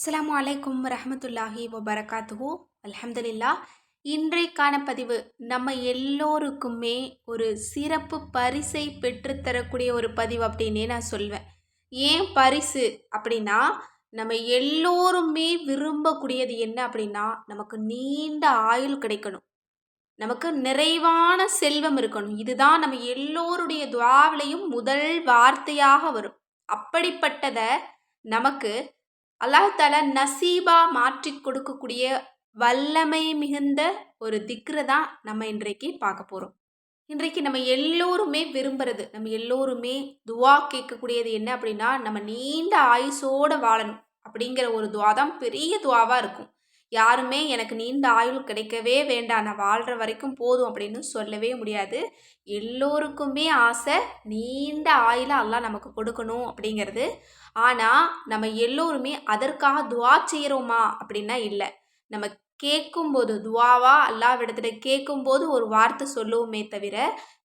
அஸ்லாம் வலைக்கம் ரஹமத்துல்லாஹி வபரகாத்துஹு. அலமதுல்லா இன்றைக்கான பதிவு நம்ம எல்லோருக்குமே ஒரு சிறப்பு பரிசை பெற்றுத்தரக்கூடிய ஒரு பதிவு அப்படின்னே நான் சொல்வேன். ஏன் பரிசு அப்படின்னா நம்ம எல்லோருமே விரும்பக்கூடியது என்ன அப்படின்னா நமக்கு நீண்ட ஆயுள் கிடைக்கணும். நமக்கு நிறைவான செல்வம் இருக்கணும். இதுதான் நம்ம எல்லோருடைய துவாவிலையும் முதல் வார்த்தையாக வரும். அப்படிப்பட்டதை நமக்கு அல்லாஹால நசீபா மாற்றி கொடுக்கக்கூடிய வல்லமை மிகுந்த ஒரு திக்ரை தான் நம்ம இன்றைக்கு பார்க்க போகிறோம் இன்றைக்கு நம்ம எல்லோருமே விரும்புறது நம்ம எல்லோருமே துவா கேட்கக்கூடியது என்ன அப்படின்னா நம்ம நீண்ட ஆயுசோடு வாழணும் அப்படிங்கிற ஒரு துவா தான் பெரிய துவாவாக இருக்கும். யாருமே எனக்கு நீண்ட ஆயுள் கிடைக்கவே வேண்டாம். நான் வாழ்கிற வரைக்கும் போதும் அப்படின்னு சொல்லவே முடியாது. எல்லோருக்குமே ஆசை நீண்ட ஆயுளை எல்லாம் நமக்கு கொடுக்கணும் அப்படிங்கிறது. ஆனால் நம்ம எல்லோருமே அதற்காக துவா செய்கிறோமா அப்படின்னா இல்லை. நம்ம கேட்கும்போது துவாவா? அல்லாவிடத்துல கேட்கும்போது ஒரு வார்த்தை சொல்லுவோமே தவிர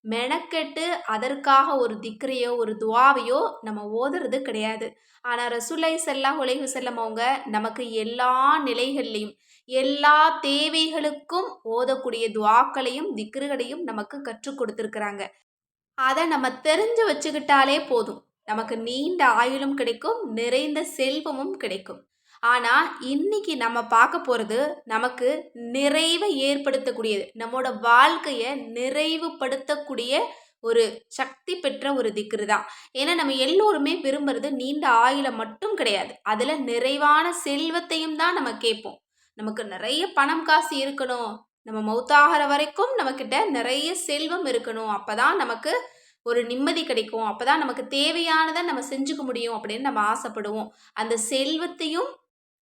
மெனக்கெட்டு அதற்காக ஒரு திக்ரையோ ஒரு துவாவையோ நம்ம ஓதுறது கிடையாது. ஆனால் ரசுலை செல்லா உலகு செல்லம் அவங்க நமக்கு எல்லா நிலைகள்லையும் எல்லா தேவைகளுக்கும் ஓதக்கூடிய துவாக்களையும் திக்ருகளையும் நமக்கு கற்றுக் கொடுத்துருக்குறாங்க. அதை நம்ம தெரிஞ்சு வச்சுக்கிட்டாலே போதும். நமக்கு நீண்ட ஆயுளும் கிடைக்கும் நிறைந்த செல்வமும் கிடைக்கும். ஆனால் இன்னைக்கு நம்ம பார்க்க போகிறது நமக்கு நிறைவை ஏற்படுத்தக்கூடியது. நம்மளோட வாழ்க்கையை நிறைவுபடுத்தக்கூடிய ஒரு சக்தி பெற்ற ஒரு திக்ரு தான். ஏன்னா நம்ம எல்லோருமே விரும்புறது நீண்ட ஆயில மட்டும் கிடையாது. அதில் நிறைவான செல்வத்தையும் தான் நம்ம கேட்போம். நமக்கு நிறைய பணம் காசு இருக்கணும். நம்ம மௌத்தாகிற வரைக்கும் நம்மக்கிட்ட நிறைய செல்வம் இருக்கணும். அப்போ தான் நமக்கு ஒரு நிம்மதி கிடைக்கும். அப்போ தான் நமக்கு தேவையானதை நம்ம செஞ்சுக்க முடியும் அப்படின்னு நம்ம ஆசைப்படுவோம். அந்த செல்வத்தையும்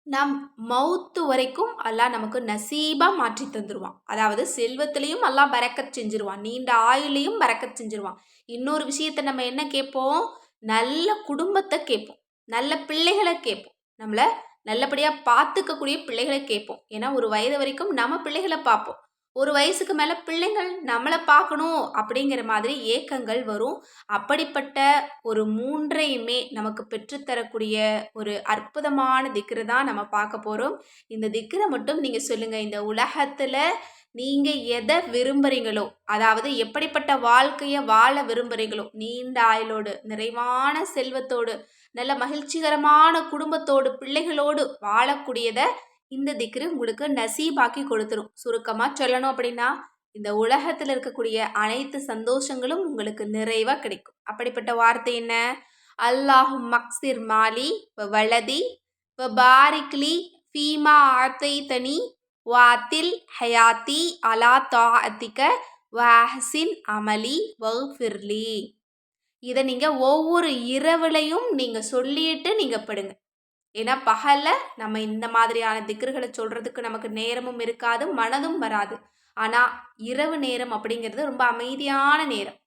நம் மவுத்து வரைக்கும் அல்லாஹ் நமக்கு நசீபாக மாற்றி தந்துடுவான் அதாவது செல்வத்திலையும் அல்லாஹ் பறக்கத் செஞ்சிருவான். நீண்ட ஆயுளையும் பறக்கத் செஞ்சிருவான். இன்னொரு விஷயத்த நம்ம என்ன கேட்போம்? நல்ல குடும்பத்தை கேட்போம். நல்ல பிள்ளைகளை கேட்போம். நம்மளை நல்லபடியாக பார்த்துக்கக்கூடிய பிள்ளைகளை கேட்போம். ஏன்னா ஒரு வயது வரைக்கும் நம்ம பிள்ளைகளை பார்ப்போம். ஒரு வயசுக்கு மேலே பிள்ளைங்கள் நம்மளை பார்க்கணும் அப்படிங்கிற மாதிரி ஏக்கங்கள் வரும். அப்படிப்பட்ட ஒரு மூன்றையுமே நமக்கு பெற்றுத்தரக்கூடிய ஒரு அற்புதமான திக்ரு தான் நம்ம பார்க்க போகிறோம் இந்த திக்ரை மட்டும் நீங்கள் சொல்லுங்கள் இந்த உலகத்தில் நீங்கள் எதை விரும்புகிறீங்களோ அதாவது எப்படிப்பட்ட வாழ்க்கையை வாழ விரும்புகிறீங்களோ நீண்ட ஆயுளோடு நிறைவான செல்வத்தோடு நல்ல மகிழ்ச்சிகரமான குடும்பத்தோடு பிள்ளைகளோடு வாழக்கூடியதை இந்த திக்ரு உங்களுக்கு நசீபாக்கி கொடுத்துரும். சுருக்கமாக சொல்லணும் அப்படின்னா இந்த உலகத்தில் இருக்கக்கூடிய அனைத்து சந்தோஷங்களும் உங்களுக்கு நிறைவாக கிடைக்கும். அப்படிப்பட்ட வார்த்தை என்ன? அல்லாஹு மக்சிர் மாலி வலதி பாரிக்லி ஃபீமா ஆத்தை தனி வாத்தில் ஹயாத்தி அலா தாத்திக வாஹசின் அமலி வஃபிர்லி. இதை நீங்கள் ஒவ்வொரு இரவுலையும் நீங்கள் சொல்லிட்டு நீங்கள் படுங்க. ஏன்னா பகலில் நம்ம இந்த மாதிரியான திக்ருகளை சொல்கிறதுக்கு நமக்கு நேரமும் இருக்காது மனதும் வராது. ஆனால் இரவு நேரம் அப்படிங்கிறது ரொம்ப அமைதியான நேரம்.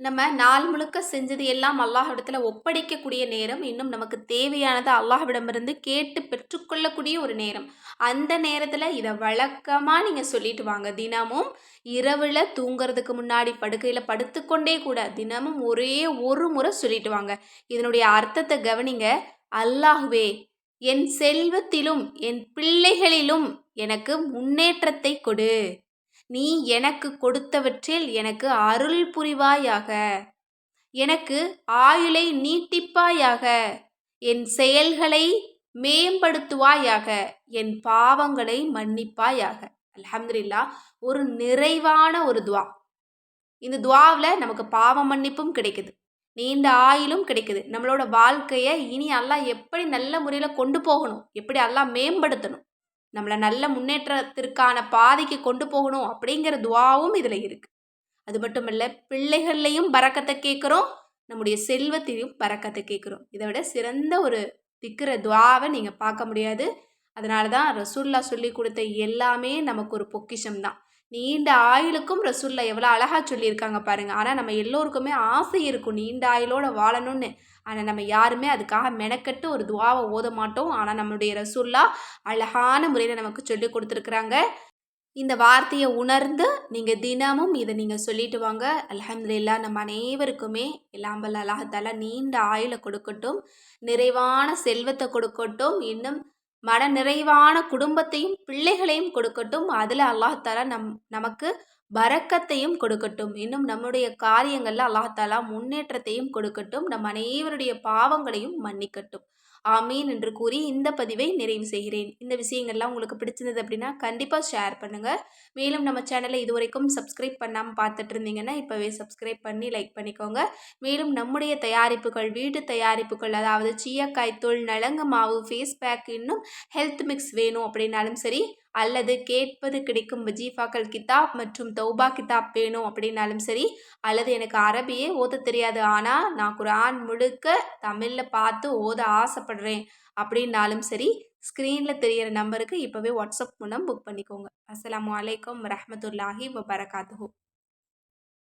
நம்ம நாள் முழுக்க செஞ்சது எல்லாம் அல்லாஹிடத்தில் ஒப்படைக்கக்கூடிய நேரம் இன்னும் நமக்கு தேவையானதை அல்லாஹ்விடமிருந்து கேட்டு பெற்றுக்கொள்ளக்கூடிய ஒரு நேரம். அந்த நேரத்தில் இதை வழக்கமாக நீங்கள் சொல்லிட்டு வாங்க. தினமும் இரவில் தூங்குறதுக்கு முன்னாடி படுக்கையில் படுத்துக்கொண்டே கூட தினமும் ஒரே ஒரு முறை சொல்லிட்டு வாங்க. இதனுடைய அர்த்தத்தை கவனிங்க. அல்லாஹுவே என் செல்வத்திலும் என் பிள்ளைகளிலும் எனக்கு முன்னேற்றத்தை கொடு. நீ எனக்கு கொடுத்தவற்றில் எனக்கு அருள் புரிவாயாக. எனக்கு ஆயுளை நீட்டிப்பாயாக. என் செயல்களை மேம்படுத்துவாயாக. என் பாவங்களை மன்னிப்பாயாக. அலமதுல்லா ஒரு நிறைவான ஒரு துவா. இந்த துவாவில் நமக்கு பாவ மன்னிப்பும் கிடைக்குது. நீண்ட ஆயிலும் கிடைக்குது. நம்மளோட வாழ்க்கையை இனி எல்லாம் எப்படி நல்ல முறையில் கொண்டு போகணும்? எப்படி எல்லாம் மேம்படுத்தணும்? நம்மளை நல்ல முன்னேற்றத்திற்கான பாதைக்கு கொண்டு போகணும் அப்படிங்கிற துவாவும் இதில் இருக்குது அது மட்டும் இல்லை பிள்ளைகள்லையும் பறக்கத்தை கேட்குறோம் நம்முடைய செல்வத்தையும் பறக்கத்தை கேட்குறோம். இதை விட சிறந்த ஒரு திக்கிற துவாவை நீங்கள் பார்க்க முடியாது. அதனால தான் ரசூல்லா சொல்லி கொடுத்த எல்லாமே நமக்கு ஒரு பொக்கிஷம் தான் நீண்ட ஆயுளுக்கும் ரசுல்லா எவ்வளோ அழகாக சொல்லியிருக்காங்க பாருங்கள் ஆனால் நம்ம எல்லோருக்குமே ஆசை இருக்கும் நீண்ட ஆயுளோடு வாழணும்னு. ஆனால் நம்ம யாருமே அதுக்காக மெனக்கட்டு ஒரு துவாவை ஓத மாட்டோம். ஆனால் நம்மளுடைய ரசூல்லா அழகான முறையில் நமக்கு சொல்லி கொடுத்துருக்குறாங்க. இந்த வார்த்தையை உணர்ந்து நீங்கள் தினமும் இதை நீங்கள் சொல்லிட்டு வாங்க. அலமதுல்லா நம்ம அனைவருக்குமே எல்லாம் வல்ல அல்லாஹால நீண்ட ஆயுளை கொடுக்கட்டும். நிறைவான செல்வத்தை கொடுக்கட்டும். இன்னும் மன நிறைவான குடும்பத்தையும் பிள்ளைகளையும் கொடுக்கட்டும். அதில் அல்லாஹாலா நம் நமக்கு பறக்கத்தையும் கொடுக்கட்டும். இன்னும் நம்முடைய காரியங்களில் அல்லாஹாலா முன்னேற்றத்தையும் கொடுக்கட்டும். நம் அனைவருடைய பாவங்களையும் மன்னிக்கட்டும். ஆமீன் என்று கூறி இந்த பதிவை நிறைவு செய்கிறேன். இந்த விஷயங்கள்லாம் உங்களுக்கு பிடிச்சிருந்தது அப்படின்னா கண்டிப்பாக ஷேர் பண்ணுங்கள் மேலும் நம்ம சேனலை இதுவரைக்கும் சப்ஸ்கிரைப் பண்ணாமல் பார்த்துட்டு இருந்தீங்கன்னா இப்போவே சப்ஸ்கிரைப் பண்ணி லைக் பண்ணிக்கோங்க. மேலும் நம்முடைய தயாரிப்புகள் வீட்டு தயாரிப்புகள் அதாவது சீயக்காய் தூள் நலங்கு மாவு ஃபேஸ் பேக் இன்னும் ஹெல்த் மிக்ஸ் வேணும் அப்படின்னாலும் சரி அல்லது கேட்பது கிடைக்கும் வஜீஃபாக்கள் கிதாப் மற்றும் தௌபா கிதாப் வேணும் அப்படின்னாலும் சரி அல்லது எனக்கு அரபியே ஓத தெரியாது. ஆனால் நான் குரான் முழுக்க தமிழில் பார்த்து ஓத ஆசைப்படுறேன் அப்படின்னாலும் சரி ஸ்க்ரீனில் தெரிகிற நம்பருக்கு இப்போவே வாட்ஸ்அப் மூலம் புக் பண்ணிக்கோங்க. அஸ்லாம் வலைக்கம் ரஹமத்துல்லாஹி வபரகாத்து